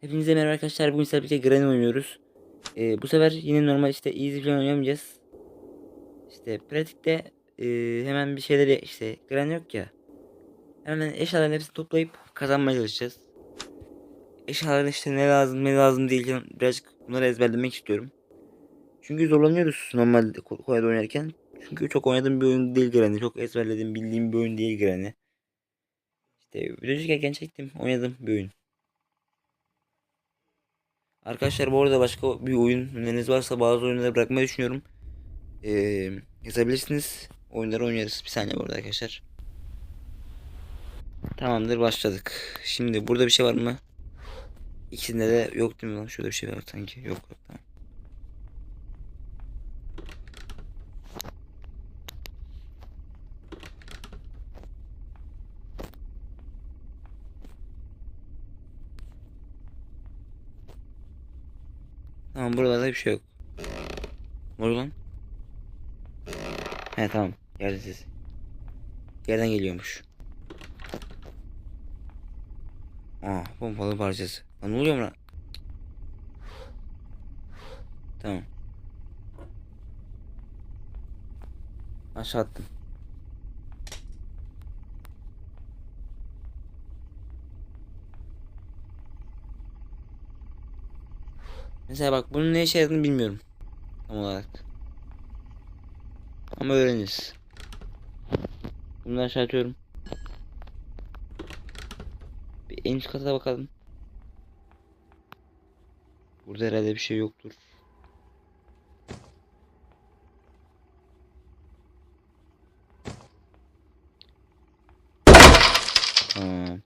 Hepinize merhaba arkadaşlar. Bugün sizlerle birlikte Granny oynuyoruz. Ee, bu sefer yine normal işte easy falan oynamayacağız. İşte pratikte e, hemen bir şeyleri işte Granny yok ya. Hemen eşyaların hepsini toplayıp kazanmaya çalışacağız. Eşyaların işte ne lazım ne lazım değil birazcık bunları ezberlemek istiyorum. Çünkü zorlanıyoruz normalde ko- kolayda oynarken. Çünkü çok oynadığım bir oyun değil Granny. Çok ezberlediğim bildiğim bir oyun değil Granny. İşte video çekerken çektim oynadığım bir oyun. Arkadaşlar bu arada başka bir oyun öneriniz varsa bazı oyunları bırakmayı düşünüyorum. Ee, yazabilirsiniz. Oyunları oynarız. Bir saniye bu arada arkadaşlar. Tamamdır başladık. Şimdi burada bir şey var mı? İkisinde de yok değil mi lan? Şurada bir şey var sanki. Yok yok tamam. Tamam buralarda bir şey yok. Oluyor lan? He tamam. Yerden ses. Yerden geliyormuş. Aa pompalı parçası. Lan ne oluyor lan? Tamam. Aşağı attım. Mesela bak bunun ne işe yaradığını bilmiyorum. Tam olarak. Ama öğreniriz. Bunu aşağı atıyorum. Bir en üst kata bakalım. Burada herhalde bir şey yoktur. Tamam.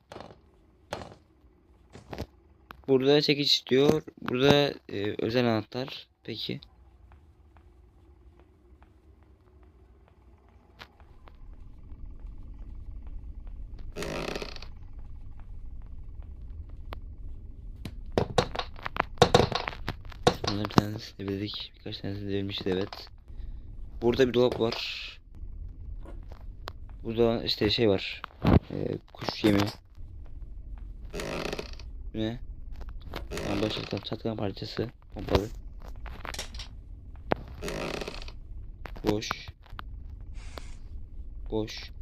Burada çekiç istiyor. Burada e, özel anahtar. Peki. Bunları bir tanesi devirdik. Birkaç tanesi devirmişiz evet. Burada bir dolap var. Burada işte şey var. Ee, kuş yemi. Ne? Tamam başlıktan çatkan parçası. Pompalı. Boş. Boş.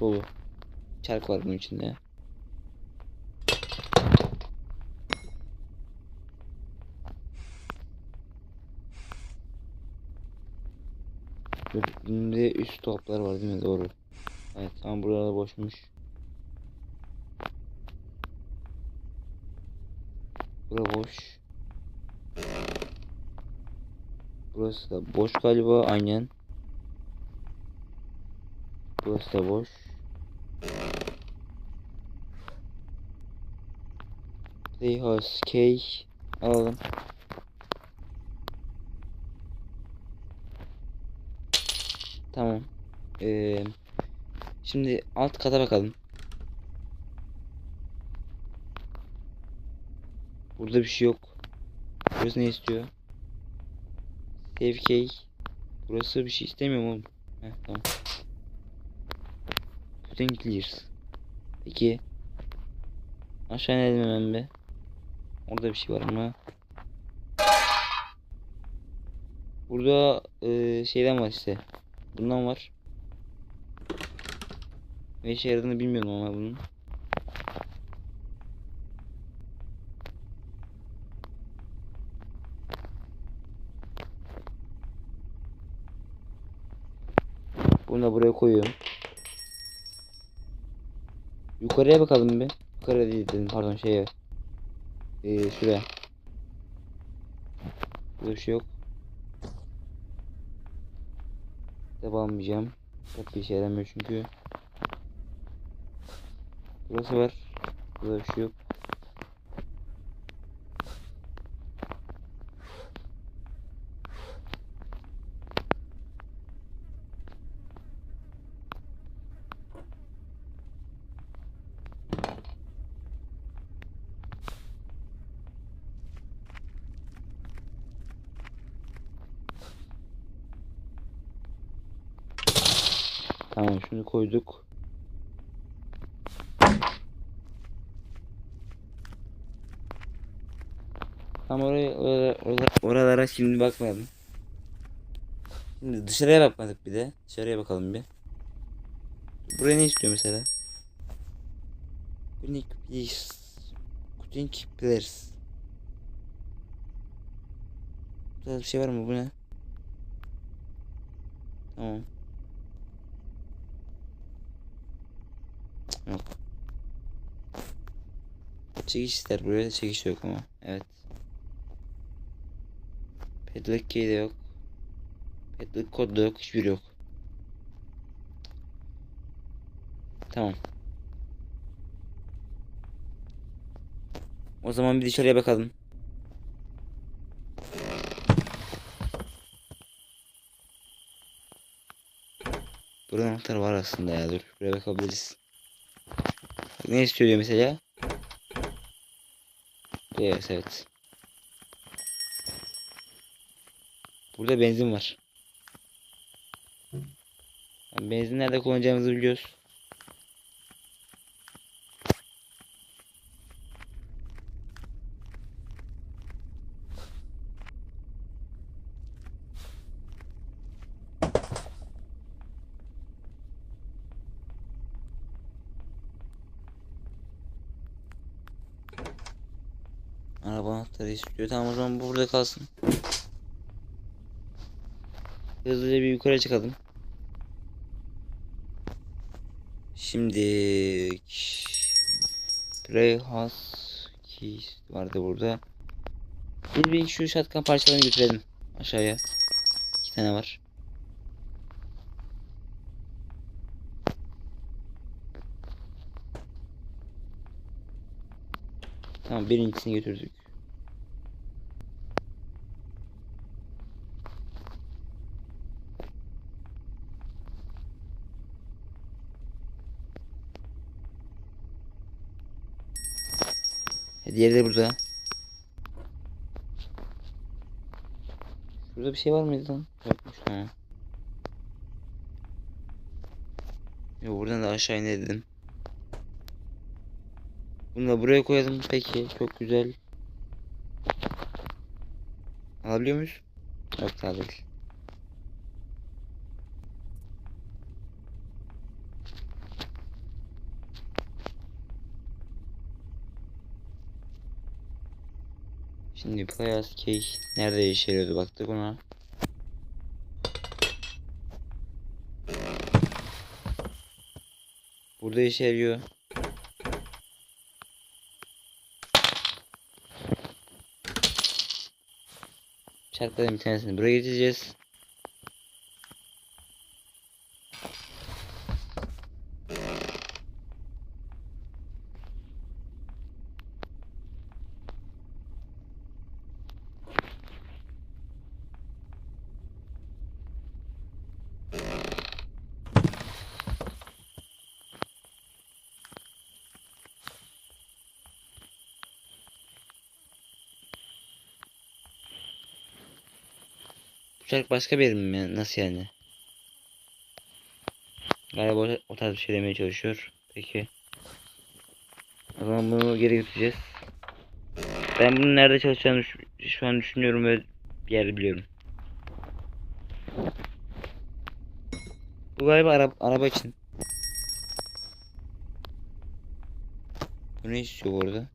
Dolu. Çark var bunun içinde. Önünde üst toplar var değil mi? Doğru. Evet ama burada boşmuş. Bura boş. Burası da boş galiba aynen. Burası da boş. Playhouse K alalım. Tamam. Ee, şimdi alt kata bakalım. Burada bir şey yok. Burası ne istiyor? Save key. Burası bir şey istemiyor mu oğlum? Heh, tamam. Bütün clears. Peki. Aşağı inelim hemen be. Orada bir şey var mı? Burada e, şeyden var işte. Bundan var. Ne işe yaradığını bilmiyorum ama bunun. Da buraya koyuyorum. Yukarıya bakalım bir. Yukarı değil dedim pardon şeye. Ee, şuraya. Burada bir şey yok. Kitap almayacağım. Bir işe yaramıyor çünkü. Burası var. Burada bir şey yok. Tamam şunu koyduk. Tam oraya oralara, oralara, şimdi bakmayalım. Şimdi dışarıya bakmadık bir de. Dışarıya bakalım bir. Buraya ne istiyor mesela? Unique please. Unique players. Burada bir şey var mı? Bu ne? Tamam. Yok. Çekiş ister. Buraya da çekiş yok ama. Evet. Padlock key de yok. Padlock kod da yok. Hiçbir yok. Tamam. O zaman bir dışarıya bakalım. Burada anahtar var aslında ya. Dur. Buraya bakabiliriz. Ne istiyor mesela? Yes, evet. Burada benzin var. Benzin nerede kullanacağımızı biliyoruz. Araba anahtarı istiyor. Tamam o zaman bu burada kalsın. Hızlıca bir yukarı çıkalım. Şimdi Playhouse Keys vardı burada. Bir bir şu şatkan parçalarını götürelim aşağıya. İki tane var. Tamam birincisini götürdük. Diğeri de burada. Şurada bir şey var mıydı lan? Yokmuş tamam. Yo, buradan da aşağı inelim. Bunu da buraya koyalım. Peki çok güzel. Alabiliyor muyuz? Yok daha değil. Şimdi Playas Key nerede işe yarıyordu baktık ona. Burada işe yarıyor. Çarkların bir tanesini buraya getireceğiz. Bu çark başka bir mi? Nasıl yani? Galiba o, o tarz bir şey demeye çalışıyor. Peki. O zaman bunu geri götüreceğiz. Ben bunun nerede çalışacağını şu, şu an düşünüyorum ve bir yer biliyorum. Bu galiba ara, araba için. Bu ne istiyor bu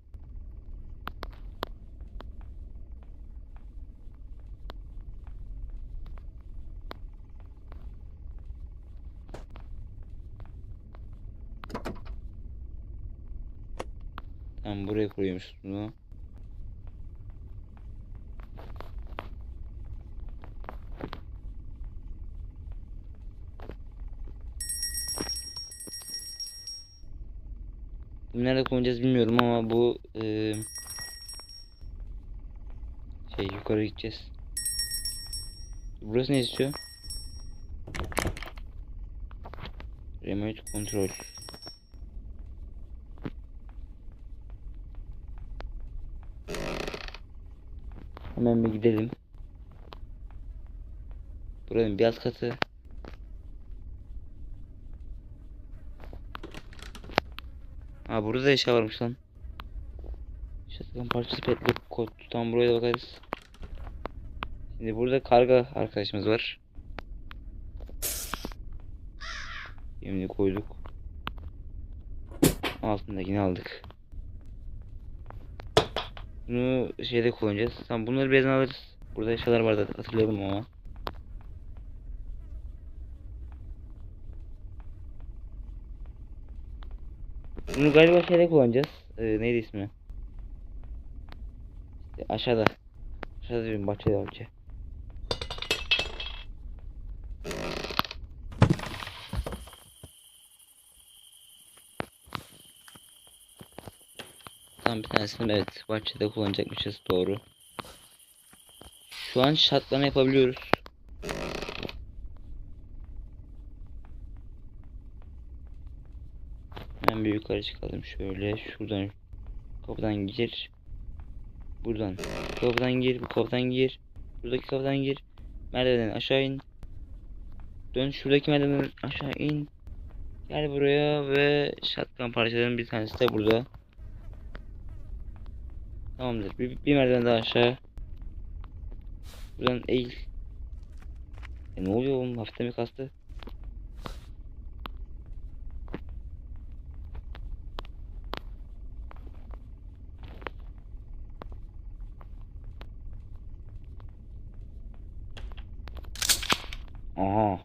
Tamam buraya koyuyormuş bunu. Nerede koyacağız bilmiyorum ama bu eee, şey yukarı gideceğiz. Burası ne istiyor? Remote control. Hemen bir gidelim. Buranın bir alt katı. Ha burada da eşya varmış lan. Shotgun parçası petli kod. Tam buraya da bakarız. Şimdi burada karga arkadaşımız var. Şimdi koyduk. Altındakini aldık. Bunu şeyde kullanacağız. Tamam bunları birazdan alırız. Burada eşyalar vardı hatırlayalım ama. Bunu galiba şeyde kullanacağız. Ee, neydi ismi? İşte aşağıda. Aşağıda diyorum bahçede bahçe. Tam bir tanesini evet bahçede kullanacakmışız doğru. Şu an şatlama yapabiliyoruz. Hemen bir yukarı çıkalım şöyle şuradan kapıdan gir. Buradan kapıdan gir bu kapıdan gir. Buradaki kapıdan gir. Merdivenden aşağı in. Dön şuradaki merdivenden aşağı in. Gel buraya ve shotgun parçalarının bir tanesi de burada. Tamamdır. Bir, bir merdiven daha aşağı. Buradan eğil. E ne oluyor oğlum? Hafifte mi kastı? Aha.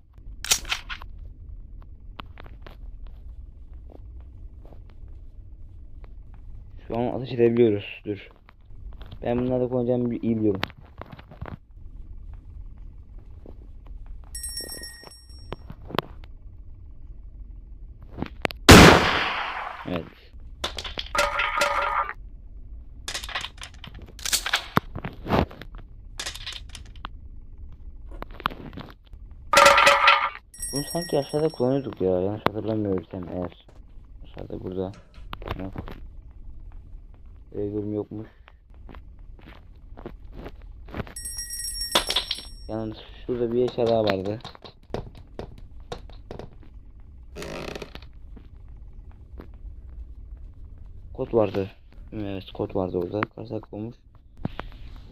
Şu an ateş edebiliyoruz. Dur. Ben bunları kullanacağımı bi- iyi biliyorum. Evet. Bunu sanki aşağıda kullanıyorduk ya. Yanlış hatırlamıyorsam eğer. Aşağıda burada. Yok. Regülüm yokmuş. Yalnız şurada bir eşya daha vardı. Kod vardı. Evet kod vardı orada. Kasak olmuş.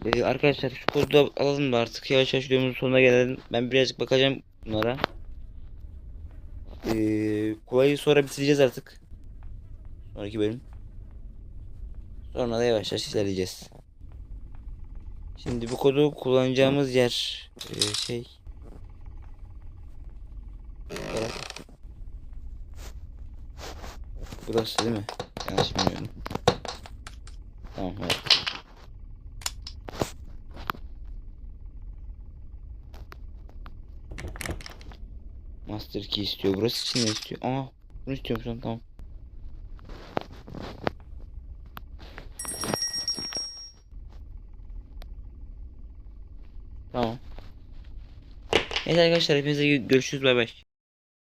Ee, arkadaşlar şu kodu da alalım da artık yavaş yavaş videomuzun sonuna gelelim. Ben birazcık bakacağım bunlara. Ee, kolayı sonra bitireceğiz artık. Sonraki bölüm. Sonra da yavaş yavaş ilerleyeceğiz. Şimdi bu kodu kullanacağımız yer e, şey Burası. Burası değil mi? Yanlış bilmiyorum. Tamam evet. Master key istiyor. Burası için ne istiyor? Aa, bunu istiyorum şu an tamam. Evet arkadaşlar hepinize görüşürüz bay bay.